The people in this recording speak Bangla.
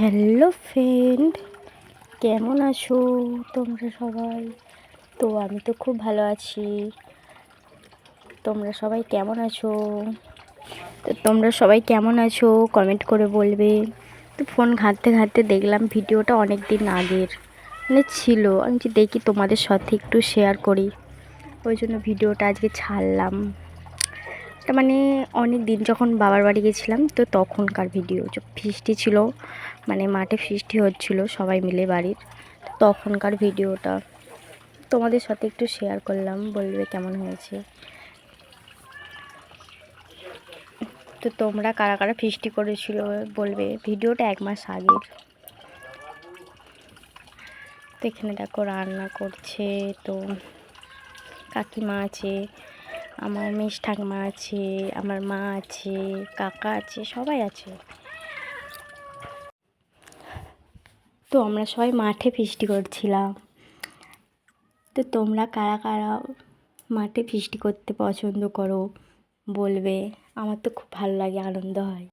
হ্যালো ফ্রেন্ড, কেমন আছো তোমরা সবাই? তো আমি তো খুব ভালো আছি। তোমরা সবাই কেমন আছো? তো তোমরা সবাই কেমন আছো? কমেন্ট করে বলবে। তো ফোন ঘাঁটতে ঘাঁটতে দেখলাম ভিডিওটা অনেক দিন আগের। মানে ছিল, আমি যে দেখি তোমাদের সাথে একটু শেয়ার করি। ওই জন্য ভিডিওটা আজকে ছাড়লাম। এটা মানে অনেক দিন যখন বাবার বাড়ি গেছিলাম, তো তখনকার ভিডিও ফিস্টি ছিল মানে মাঠে ফিস্টি হচ্ছিল সবাই মিলে বাড়ির তখনকার ভিডিওটা তোমাদের সাথে একটু শেয়ার করলাম, বলবে কেমন হয়েছে। তো তোমরা কারা কারা ফিস্টি করেছিল বলবে ভিডিওটা এক মাস আগের। তো এখানে দেখো রান্না করছে, তো কাকিমা আছে আমার মেষ ঠাকমা আছে, আমার মা আছে, কাকা আছে, সবাই আছে। তো আমরা সবাই মাঠে ফিস্টি করছিলাম। তো তোমরা কারা কারা মাঠে ফিস্টি করতে পছন্দ করো বলবে। আমার তো খুব ভালো লাগে, আনন্দ হয়।